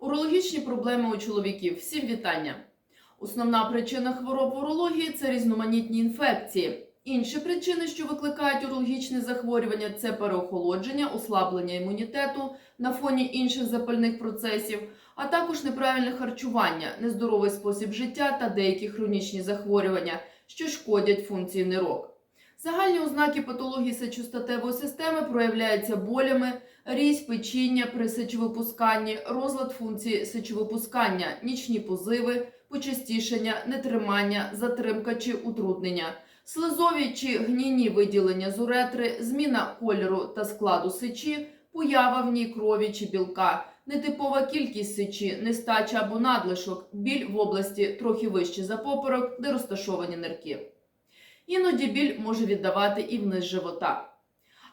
Урологічні проблеми у чоловіків. Всім вітання. Основна причина хвороб урології це різноманітні інфекції. Інші причини, що викликають урологічні захворювання, це переохолодження, ослаблення імунітету на фоні інших запальних процесів, а також неправильне харчування, нездоровий спосіб життя та деякі хронічні захворювання, що шкодять функції нирок. Загальні ознаки патології сечостатевої системи проявляються болями, різь, печіння при сечовипусканні, розлад функції сечовипускання, нічні позиви, почастішення, нетримання, затримка чи утруднення, слизові чи гнійні виділення з уретри, зміна кольору та складу сечі, поява в ній крові чи білка, нетипова кількість сечі, нестача або надлишок, біль в області трохи вище за поперек, де розташовані нирки. Іноді біль може віддавати і вниз живота.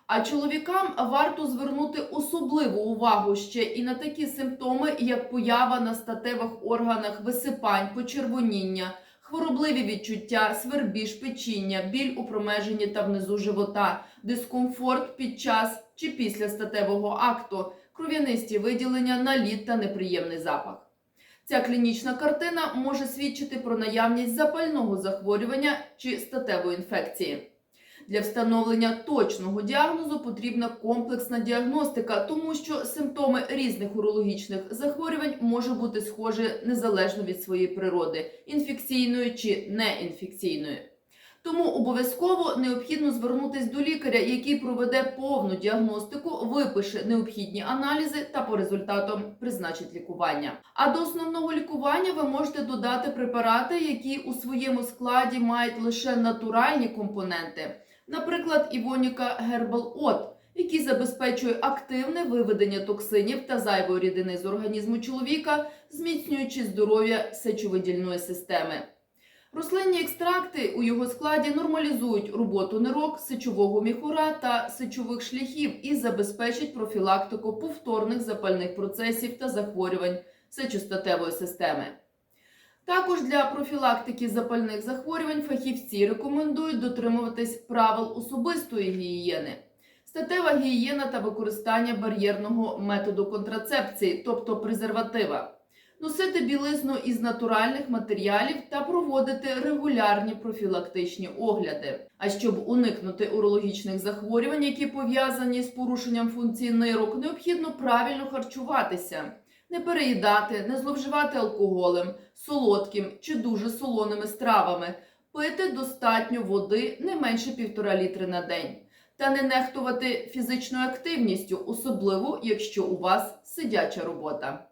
А чоловікам варто звернути особливу увагу ще і на такі симптоми, як поява на статевих органах висипань, почервоніння, хворобливі відчуття, свербіж, печіння, біль у промеженні та внизу живота, дискомфорт під час чи після статевого акту, кров'янисті виділення, наліт та неприємний запах. Ця клінічна картина може свідчити про наявність запального захворювання чи статевої інфекції. Для встановлення точного діагнозу потрібна комплексна діагностика, тому що симптоми різних урологічних захворювань можуть бути схожі незалежно від своєї природи інфекційної чи неінфекційної. Тому обов'язково необхідно звернутися до лікаря, який проведе повну діагностику, випише необхідні аналізи та по результатам призначить лікування. А до основного лікування ви можете додати препарати, які у своєму складі мають лише натуральні компоненти, наприклад, Івоніка Herbal От, який забезпечує активне виведення токсинів та зайвої рідини з організму чоловіка, зміцнюючи здоров'я сечовидільної системи. Рослинні екстракти у його складі нормалізують роботу нирок, сечового міхура та сечових шляхів і забезпечать профілактику повторних запальних процесів та захворювань сечостатевої системи. Також для профілактики запальних захворювань фахівці рекомендують дотримуватись правил особистої гігієни. Статева гігієна та використання бар'єрного методу контрацепції, тобто презерватива носити білизну із натуральних матеріалів та проводити регулярні профілактичні огляди. А щоб уникнути урологічних захворювань, які пов'язані з порушенням функції нирок, необхідно правильно харчуватися, не переїдати, не зловживати алкоголем, солодким чи дуже солоними стравами, пити достатньо води не менше півтора літри на день. Та не нехтувати фізичною активністю, особливо якщо у вас сидяча робота.